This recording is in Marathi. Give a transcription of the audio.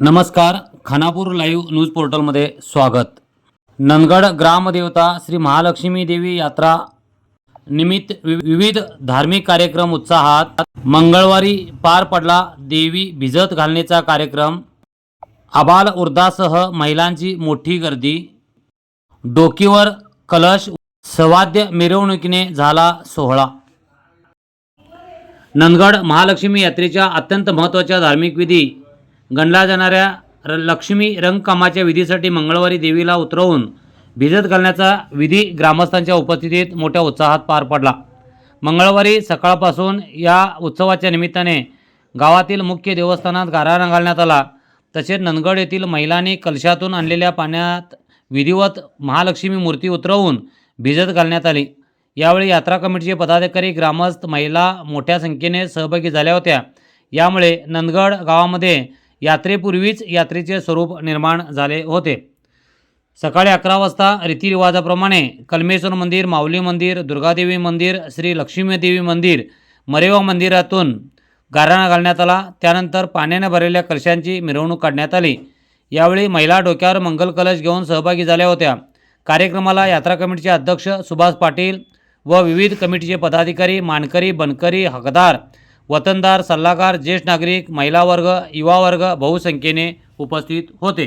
नमस्कार खानापूर लाईव्ह न्यूज पोर्टलमध्ये स्वागत. नंदगड ग्रामदेवता श्री महालक्ष्मी देवी यात्रा निमित्त वि- विविध धार्मिक कार्यक्रम उत्साहात मंगळवारी पार पडला देवी भिजत घालण्याचा कार्यक्रम. आबाल उर्दासह महिलांची मोठी गर्दी. डोकीवर कलश सवाद्य मिरवणुकीने झाला सोहळा. नंदगड महालक्ष्मी यात्रेच्या अत्यंत महत्त्वाच्या धार्मिक विधी गणला जाणाऱ्या र लक्ष्मी रंगकामाच्या विधीसाठी मंगळवारी देवीला उतरवून भिजत घालण्याचा विधी ग्रामस्थांच्या उपस्थितीत मोठ्या उत्साहात पार पडला. मंगळवारी सकाळपासून या उत्सवाच्या निमित्ताने गावातील मुख्य देवस्थानात गारा घालण्यात आला. तसेच नंदगड येथील महिलांनी कलशातून आणलेल्या पाण्यात विधिवत महालक्ष्मी मूर्ती उतरवून भिजत घालण्यात आली. यावेळी यात्रा कमिटीचे पदाधिकारी ग्रामस्थ महिला मोठ्या संख्येने सहभागी झाल्या होत्या. यामुळे नंदगड गावामध्ये यात्रेपूर्वीच यात्रेचे स्वरूप निर्माण झाले होते. सकाळी अकरा वाजता रीतिरिवाजाप्रमाणे कलमेश्वर मंदिर माऊली मंदिर दुर्गादेवी मंदिर श्री लक्ष्मीदेवी मंदिर मरेवा मंदिरातून गाराणा घालण्यात आला. त्यानंतर पाण्याने भरलेल्या कलशांची मिरवणूक काढण्यात आली. यावेळी महिला डोक्यावर मंगल कलश घेऊन सहभागी झाल्या होत्या. कार्यक्रमाला यात्रा कमिटीचे अध्यक्ष सुभाष पाटील व विविध कमिटीचे पदाधिकारी मानकरी बनकरी हकदार वतनदार सल्लागार ज्येष्ठ नागरिक महिला वर्ग युवा वर्ग बहुसंख्येने उपस्थित होते.